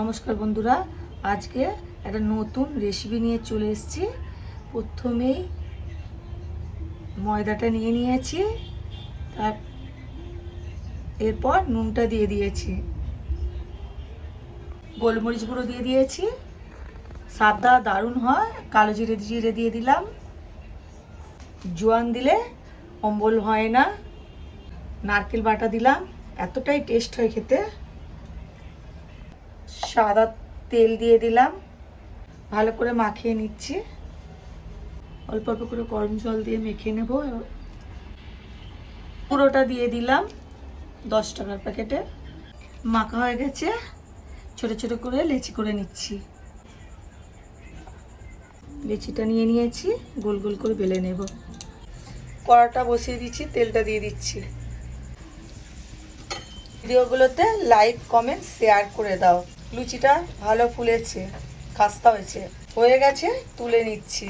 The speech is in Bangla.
নমস্কার বন্ধুরা, আজকে একটা নতুন রেসিপি নিয়ে চলে এসেছি। প্রথমেই ময়দাটা নিয়ে নিয়েছি, তার এরপর নুনটা দিয়ে দিয়েছি। গোলমরিচ গুঁড়ো দিয়ে দিয়েছি, সাদা দারুণ হয়, কালো জিরে জিরে দিয়ে দিলাম। জোয়ান দিলে অম্বল হয় না, নারকেল বাটা দিলাম, এতটাই টেস্ট হয় খেতে। সাদা তেল দিয়ে দিলাম। ভালো করে মাখিয়ে নিচ্ছি। অল্প অল্প করে গরম জল দিয়ে মেখে নেব। পুরোটা দিয়ে দিলাম দশ টাকার প্যাকেটে। মাখা হয়ে গেছে। ছোট ছোট করে লেচি করে নিচ্ছি। লেচিটা নিয়ে নিয়েছি, গোল গোল করে বেলে নেব। কড়াটা বসিয়ে দিচ্ছি, তেলটা দিয়ে দিচ্ছি। ভিডিওগুলোতে লাইক, কমেন্ট, শেয়ার করে দাও। লুচিটা ভালো ফুলেছে খাস্তা হয়েছে। হয়ে গেছে তুলে নিচ্ছি।